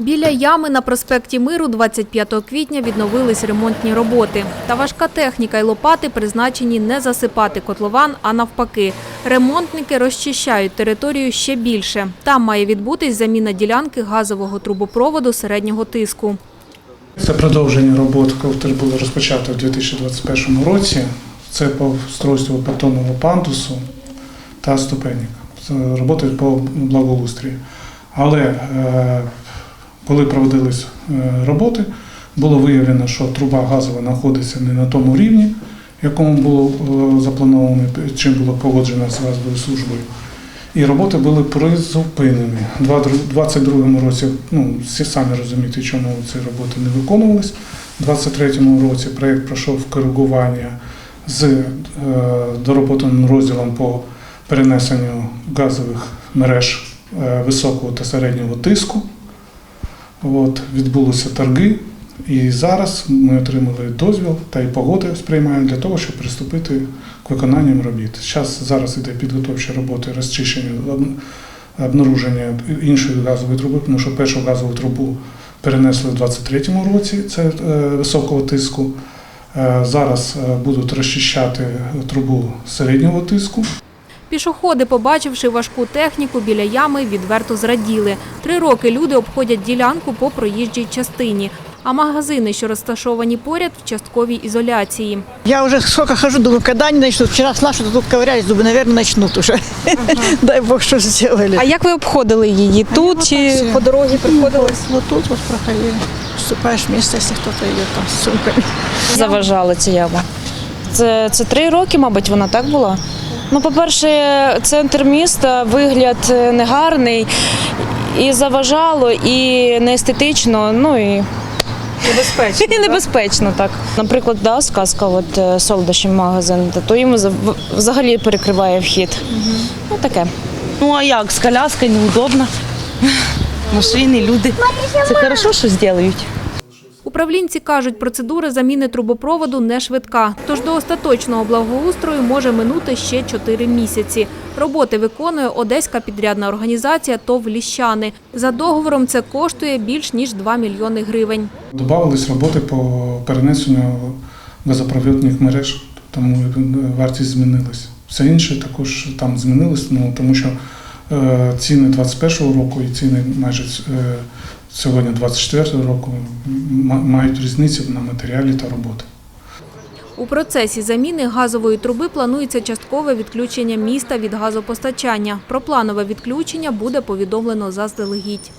Біля ями на проспекті Миру 25 квітня відновились ремонтні роботи. Та важка техніка й лопати призначені не засипати котлован, а навпаки. Ремонтники розчищають територію ще більше. Там має відбутись заміна ділянки газового трубопроводу середнього тиску. Це продовження робот, які було розпочато в 2021 році. Це по устройству бетонного пандусу та ступенек. Це роботи по благоустрію. Але е, коли проводились е, роботи, було виявлено, що труба газова знаходиться не на тому рівні, якому було е, заплановано, чим було погоджено з газовою службою. І роботи були призупинені. У 2022 році, ну, всі самі розумієте, чому ці роботи не виконувались. У 2023 році проєкт пройшов коригування з е, доработаним розділом по перенесенню газових мереж високого та середнього тиску. От, відбулися торги, і зараз ми отримали дозвіл та й погоди сприймаємо для того, щоб приступити к виконанням робіт. Зараз, зараз іде підготовчі роботи розчищення обнаруження іншої газової труби, тому що першу газову трубу перенесли в 23-му році, це е, високого тиску. Е, Зараз е, будуть розчищати трубу середнього тиску. Пішоходи, побачивши важку техніку біля ями, відверто зраділи. Три роки люди обходять ділянку по проїжджій частині, а магазини, що розташовані поряд, в частковій ізоляції. Я уже сколько хожу, думаю, когда они начнут. Вчера шла, что тут ковырялись, думаю, наверное, начнут уже. Дай бог, что сделали. А як ви обходили її? Тут чи по дороге приходилось? Вот тут вот проходили. Вступаешь в место, если кто-то идет там с сумками. заважала ця яма? Це, це три роки, мабуть, вона так була. Ну, по-перше, центр міста, вигляд е, негарний, і заважало, і неестетично, ну і Небезпечно. і небезпечно так. Наприклад, да, сказка, от е, солодощі магазин, то йому взагалі перекриває вхід. Ну таке. Ну а як? З коляскою неудобно. Машини, люди. Це хорошо, що зроблять. Управлінці кажуть, процедура заміни трубопроводу не швидка, тож до остаточного благоустрою може минути ще 4 місяці. Роботи виконує одеська підрядна організація ТОВ «Ліщани». За договором це коштує більш ніж 2 мільйони гривень. Добавились роботи по перенесенню газопровідних мереж, тому вартість змінилась. Все інше також там змінилось, ну, тому що е, ціни 21-го року і ціни майже е, сьогодні 24-го року мають різницю на матеріалі та роботи. У процесі заміни газової труби планується часткове відключення міста від газопостачання. Про планове відключення буде повідомлено заздалегідь.